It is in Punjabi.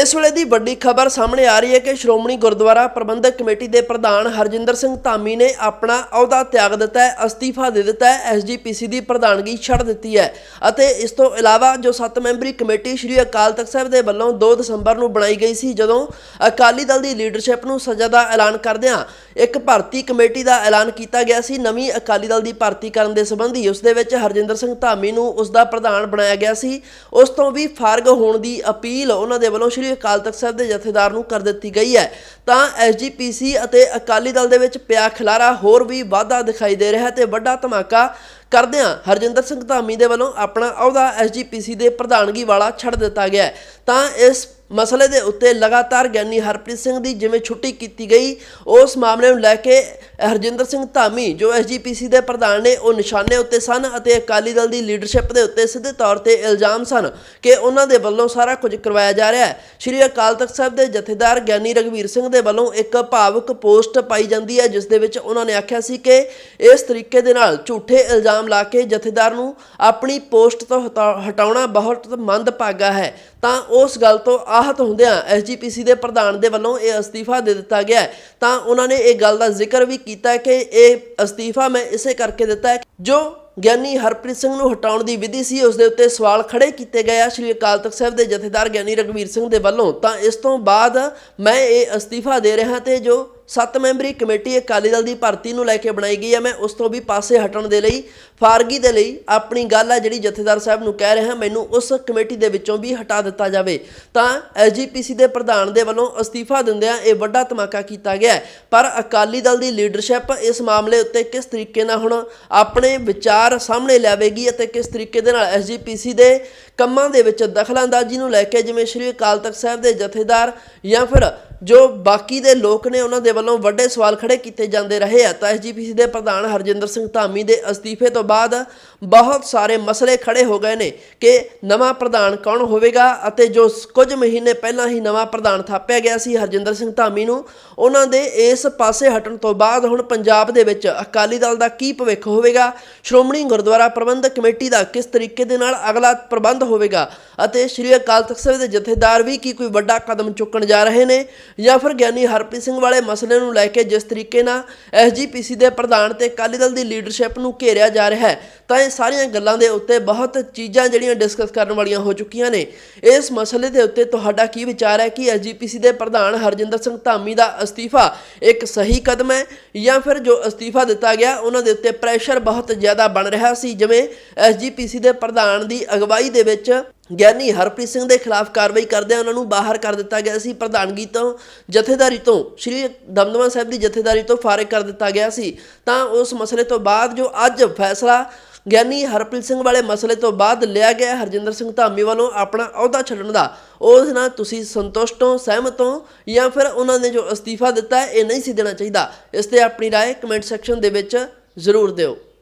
ਇਸ ਵੇਲੇ ਦੀ ਵੱਡੀ ਖਬਰ ਸਾਹਮਣੇ ਆ ਰਹੀ ਹੈ ਕਿ ਸ਼੍ਰੋਮਣੀ ਗੁਰਦੁਆਰਾ ਪ੍ਰਬੰਧਕ ਕਮੇਟੀ ਦੇ ਪ੍ਰਧਾਨ ਹਰਜਿੰਦਰ ਸਿੰਘ ਧਾਮੀ ਨੇ ਆਪਣਾ ਅਹੁਦਾ ਤਿਆਗ ਦਿੱਤਾ ਹੈ, ਅਸਤੀਫਾ ਦੇ ਦਿੱਤਾ ਹੈ ਐਸਜੀਪੀਸੀ ਦੀ ਪ੍ਰਧਾਨਗੀ ਛੱਡ ਦਿੱਤੀ ਹੈ ਅਤੇ ਇਸ ਤੋਂ ਇਲਾਵਾ ਜੋ 7 ਮੈਂਬਰੀ ਕਮੇਟੀ ਸ਼੍ਰੀ ਅਕਾਲ ਤਖਤ ਸਾਹਿਬ ਦੇ ਵੱਲੋਂ 2 ਦਸੰਬਰ ਨੂੰ ਬਣਾਈ ਗਈ ਸੀ, ਜਦੋਂ ਅਕਾਲੀ ਦਲ ਦੀ ਲੀਡਰਸ਼ਿਪ ਨੂੰ ਸਜ਼ਾ ਦਾ ਐਲਾਨ ਕਰਦਿਆਂ ਇੱਕ ਭਰਤੀ ਕਮੇਟੀ ਦਾ ਐਲਾਨ ਕੀਤਾ ਗਿਆ ਸੀ, ਨਵੀਂ ਅਕਾਲੀ ਦਲ ਦੀ ਭਰਤੀ ਕਰਨ ਦੇ ਸੰਬੰਧੀ ਉਸ ਦੇ ਵਿੱਚ ਹਰਜਿੰਦਰ ਸਿੰਘ ਧਾਮੀ ਨੂੰ ਉਸ ਦਾ ਪ੍ਰਧਾਨ ਬਣਾਇਆ ਗਿਆ ਸੀ। ਉਸ ਤੋਂ ਵੀ ਫਾਰਗ ਹੋਣ ਦੀ ਅਪੀਲ ਉਹਨਾਂ ਦੇ ਵੱਲੋਂ ਸ਼੍ਰੀ ਅਕਾਲ ਤਖਤ ਸਾਹਿਬ ਦੇ ਜਥੇਦਾਰ ਨੂੰ ਕਰ ਦਿੱਤੀ ਗਈ ਹੈ। ਤਾਂ ਐਸਜੀਪੀਸੀ ਅਤੇ ਅਕਾਲੀ ਦਲ ਦੇ ਵਿੱਚ ਪਿਆ ਖਿਲਾਰਾ ਹੋਰ ਵੀ ਵਾਧਾ ਦਿਖਾਈ ਦੇ ਰਿਹਾ ਹੈ ਤੇ ਵੱਡਾ ਧਮਾਕਾ ਕਰਦਿਆਂ ਹਰਜਿੰਦਰ ਸਿੰਘ ਧਾਮੀ ਦੇ ਵੱਲੋਂ ਆਪਣਾ ਅਹੁਦਾ ਐਸਜੀਪੀਸੀ ਦੇ ਪ੍ਰਧਾਨਗੀ ਵਾਲਾ ਛੱਡ ਦਿੱਤਾ ਗਿਆ ਤਾਂ ਇਸ ਮਸਲੇ ਦੇ ਉੱਤੇ ਲਗਾਤਾਰ ਗਿਆਨੀ ਹਰਪ੍ਰੀਤ ਸਿੰਘ ਦੀ ਜਿਵੇਂ ਛੁੱਟੀ ਕੀਤੀ ਗਈ, ਉਸ ਮਾਮਲੇ ਨੂੰ ਲੈ ਕੇ ਹਰਜਿੰਦਰ ਸਿੰਘ ਧਾਮੀ, ਜੋ ਐਸਜੀਪੀਸੀ ਦੇ ਪ੍ਰਧਾਨ ਨੇ, ਉਹ ਨਿਸ਼ਾਨੇ ਉੱਤੇ ਸਨ ਅਤੇ ਅਕਾਲੀ ਦਲ ਦੀ ਲੀਡਰਸ਼ਿਪ ਦੇ ਉੱਤੇ ਸਿੱਧੇ ਤੌਰ ਤੇ ਇਲਜ਼ਾਮ ਸਨ ਕਿ ਉਹਨਾਂ ਦੇ ਵੱਲੋਂ ਸਾਰਾ ਕੁਝ ਕਰਵਾਇਆ ਜਾ ਰਿਹਾ ਹੈ। ਸ਼੍ਰੀ ਅਕਾਲ ਤਖਤ ਸਾਹਿਬ ਦੇ ਜਥੇਦਾਰ ਗਿਆਨੀ ਰਗਵੀਰ ਸਿੰਘ ਦੇ ਵੱਲੋਂ ਇੱਕ ਭਾਵਕ ਪੋਸਟ ਪਾਈ ਜਾਂਦੀ ਹੈ, ਜਿਸ ਦੇ ਵਿੱਚ ਉਹਨਾਂ ਨੇ ਆਖਿਆ ਸੀ ਕਿ ਇਸ ਤਰੀਕੇ ਦੇ ਨਾਲ ਝੂਠੇ ਇਲਜ਼ਾਮ ਲਾ ਕੇ ਜਥੇਦਾਰ ਨੂੰ ਆਪਣੀ ਪੋਸਟ ਤੋਂ ਹਟਾ- ਹਟਾਉਣਾ ਬਹੁਤ ਮੰਦਭਾਗਾ ਹੈ। ਤਾਂ ਉਸ ਗੱਲ ਤੋਂ ਆਹਤ ਹੁੰਦਿਆਂ ਐਸਜੀਪੀਸੀ ਦੇ ਪ੍ਰਧਾਨ ਦੇ ਵੱਲੋਂ ਇਹ ਅਸਤੀਫਾ ਦੇ ਦਿੱਤਾ ਗਿਆ ਤਾਂ ਉਹਨਾਂ ਨੇ ਇਹ ਗੱਲ ਦਾ ਜ਼ਿਕਰ ਵੀ ਕੀਤਾ ਕਿ ਇਹ ਅਸਤੀਫਾ ਮੈਂ ਇਸੇ ਕਰਕੇ ਦਿੱਤਾ ਹੈ ਜੋ ਗਿਆਨੀ ਹਰਪ੍ਰੀਤ ਸਿੰਘ ਨੂੰ ਹਟਾਉਣ ਦੀ ਵਿਧੀ ਸੀ। ਉਸ ਦੇ ਉੱਤੇ ਸਵਾਲ ਖੜੇ ਕੀਤੇ ਗਏ ਆ। ਸ਼੍ਰੀ ਅਕਾਲ ਤਖਤ ਸਾਹਿਬ ਦੇ ਜਥੇਦਾਰ ਗਿਆਨੀ ਰਗਵੀਰ ਸਿੰਘ ਦੇ ਵੱਲੋਂ। ਤਾਂ ਇਸ ਤੋਂ ਬਾਅਦ ਮੈਂ ਇਹ ਅਸਤੀਫਾ ਦੇ ਰਿਹਾ ਤੇ ਜੋ ਸੱਤ ਮੈਂਬਰੀ ਕਮੇਟੀ ਅਕਾਲੀ ਦਲ ਦੀ ਭਰਤੀ ਨੂੰ ਲੈ ਕੇ ਬਣਾਈ ਗਈ ਹੈ। ਮੈਂ ਉਸ ਤੋਂ ਵੀ ਪਾਸੇ ਹਟਣ ਦੇ ਲਈ, ਫਾਰਗੀ ਦੇ ਲਈ ਆਪਣੀ ਗੱਲ ਹੈ ਜਿਹੜੀ ਜਥੇਦਾਰ ਸਾਹਿਬ ਨੂੰ ਕਹਿ ਰਿਹਾ। ਮੈਨੂੰ ਉਸ ਕਮੇਟੀ ਦੇ ਵਿੱਚੋਂ ਵੀ ਹਟਾ ਦਿੱਤਾ ਜਾਵੇ। ਤਾਂ ਐਸਜੀਪੀਸੀ ਦੇ ਪ੍ਰਧਾਨ ਦੇ ਵੱਲੋਂ ਅਸਤੀਫਾ ਦਿੰਦਿਆਂ ਇਹ ਵੱਡਾ ਧਮਾਕਾ ਕੀਤਾ ਗਿਆ ਪਰ ਅਕਾਲੀ ਦਲ ਦੀ ਲੀਡਰਸ਼ਿਪ ਇਸ ਮਾਮਲੇ ਉੱਤੇ ਕਿਸ ਤਰੀਕੇ ਨਾਲ ਹੁਣ ਆਪਣੇ ਵਿਚਾਰ ਸਾਹਮਣੇ ਲਿਆਵੇਗੀ ਅਤੇ ਕਿਸ ਤਰੀਕੇ ਦੇ ਨਾਲ ਐਸਜੀਪੀਸੀ ਦੇ ਕੰਮਾਂ ਦੇ ਵਿੱਚ ਦਖਲਅੰਦਾਜ਼ੀ ਨੂੰ ਲੈ ਕੇ, ਜਿਵੇਂ ਸ਼੍ਰੀ ਅਕਾਲ ਤਖਤ ਸਾਹਿਬ ਦੇ ਜਥੇਦਾਰ ਜਾਂ ਫਿਰ ਜੋ ਬਾਕੀ ਦੇ ਲੋਕ ਨੇ ਉਹਨਾਂ ਦੇ ਵੱਲੋਂ ਵੱਡੇ ਸਵਾਲ ਖੜੇ ਕੀਤੇ ਜਾਂਦੇ ਰਹੇ ਆ। ਤਾਂ ਐਸਜੀਪੀਸੀ ਦੇ ਪ੍ਰਧਾਨ ਹਰਜਿੰਦਰ ਸਿੰਘ ਧਾਮੀ ਦੇ ਅਸਤੀਫੇ ਤੋਂ ਬਾਅਦ ਬਹੁਤ ਸਾਰੇ ਮਸਲੇ ਖੜੇ ਹੋ ਗਏ ਨੇ ਕਿ ਨਵਾਂ ਪ੍ਰਧਾਨ ਕੌਣ ਹੋਵੇਗਾ ਅਤੇ ਜੋ ਕੁਝ ਮਹੀਨੇ ਪਹਿਲਾਂ ਹੀ ਨਵਾਂ ਪ੍ਰਧਾਨ ਥਾਪਿਆ ਗਿਆ ਸੀ ਹਰਜਿੰਦਰ ਸਿੰਘ ਧਾਮੀ ਨੂੰ, ਉਹਨਾਂ ਦੇ ਇਸ ਪਾਸੇ ਹਟਣ ਤੋਂ ਬਾਅਦ ਹੁਣ ਪੰਜਾਬ ਦੇ ਵਿੱਚ ਅਕਾਲੀ ਦਲ ਦਾ ਕੀ ਭਵਿੱਖ ਹੋਵੇਗਾ, ਸ਼੍ਰੋਮਣੀ ਗੁਰਦੁਆਰਾ ਪ੍ਰਬੰਧਕ ਕਮੇਟੀ ਦਾ ਕਿਸ ਤਰੀਕੇ ਦੇ ਨਾਲ ਅਗਲਾ ਪ੍ਰਬੰਧ ਹੋਵੇਗਾ ਅਤੇ ਸ਼੍ਰੀ ਅਕਾਲ ਤਖਤ ਸਾਹਿਬ ਦੇ ਜਥੇਦਾਰ ਵੀ ਕੀ ਕੋਈ ਵੱਡਾ ਕਦਮ ਚੁੱਕਣ ਜਾ ਰਹੇ ਨੇ ਜਾਂ ਫਿਰ ਗਿਆਨੀ ਹਰਪ੍ਰੀਤ ਸਿੰਘ ਵਾਲੇ ਮਸਲੇ ਨੂੰ ਲੈ ਕੇ ਜਿਸ ਤਰੀਕੇ ਨਾਲ ਐਸਜੀਪੀਸੀ ਦੇ ਪ੍ਰਧਾਨ ਤੇ ਅਕਾਲੀ ਦਲ ਦੀ ਲੀਡਰਸ਼ਿਪ ਨੂੰ ਘੇਰਿਆ ਜਾ ਰਿਹਾ ਹੈ, ਤਾਂ ਇਹ ਸਾਰੀਆਂ ਗੱਲਾਂ ਦੇ ਉੱਤੇ ਬਹੁਤ ਚੀਜ਼ਾਂ ਜਿਹੜੀਆਂ ਡਿਸਕਸ ਕਰਨ ਵਾਲੀਆਂ ਹੋ ਚੁੱਕੀਆਂ ਨੇ। ਇਸ ਮਸਲੇ ਦੇ ਉੱਤੇ ਤੁਹਾਡਾ ਕੀ ਵਿਚਾਰ ਹੈ ਕਿ ਐਸਜੀਪੀਸੀ ਦੇ ਪ੍ਰਧਾਨ ਹਰਜਿੰਦਰ ਸਿੰਘ ਧਾਮੀ ਦਾ ਅਸਤੀਫਾ ਇੱਕ ਸਹੀ ਕਦਮ ਹੈ ਜਾਂ ਫਿਰ ਜੋ ਅਸਤੀਫਾ ਦਿੱਤਾ ਗਿਆ, ਉਹਨਾਂ ਦੇ ਉੱਤੇ ਪ੍ਰੈਸ਼ਰ ਬਹੁਤ ਜ਼ਿਆਦਾ ਬਣ ਰਿਹਾ ਸੀ, ਜਿਵੇਂ ਐਸਜੀਪੀਸੀ ਦੇ ਪ੍ਰਧਾਨ ਦੀ ਅਗਵਾਈ ਦੇ ਵਿੱਚ ਗਿਆਨੀ ਹਰਪ੍ਰੀਤ ਸਿੰਘ ਦੇ ਖਿਲਾਫ ਕਾਰਵਾਈ ਕਰਦਿਆਂ ਉਹਨਾਂ ਨੂੰ ਬਾਹਰ ਕਰ ਦਿੱਤਾ ਗਿਆ ਸੀ ਪ੍ਰਧਾਨਗੀ ਤੋਂ ਜਥੇਦਾਰੀ ਤੋਂ ਸ਼੍ਰੀ ਦਮਦਮਾ ਸਾਹਿਬ ਦੀ ਜਥੇਦਾਰੀ ਤੋਂ ਫਾਰਿਗ ਕਰ ਦਿੱਤਾ ਗਿਆ ਸੀ ਤਾਂ ਉਸ ਮਸਲੇ ਤੋਂ ਬਾਅਦ ਜੋ ਅੱਜ ਫੈਸਲਾ ਗਿਆਨੀ ਹਰਪ੍ਰੀਤ ਸਿੰਘ ਵਾਲੇ ਮਸਲੇ ਤੋਂ ਬਾਅਦ ਲਿਆ ਗਿਆ ਹੈ ਹਰਜਿੰਦਰ ਸਿੰਘ ਧਾਮੀ ਵੱਲੋਂ ਆਪਣਾ ਅਹੁਦਾ ਛੱਡਣ ਦਾ ਉਸ ਨਾਲ ਤੁਸੀਂ ਸੰਤੁਸ਼ਟ ਹੋ ਸਹਿਮਤ ਹੋ ਜਾਂ ਫਿਰ ਉਹਨਾਂ ਨੇ ਜੋ ਅਸਤੀਫਾ ਦਿੱਤਾ ਹੈ ਇਹ ਨਹੀਂ ਸੀ ਦੇਣਾ ਚਾਹੀਦਾ ਇਸ ਤੇ ਆਪਣੀ رائے ਕਮੈਂਟ ਸੈਕਸ਼ਨ ਦੇ ਵਿੱਚ ਜ਼ਰੂਰ ਦਿਓ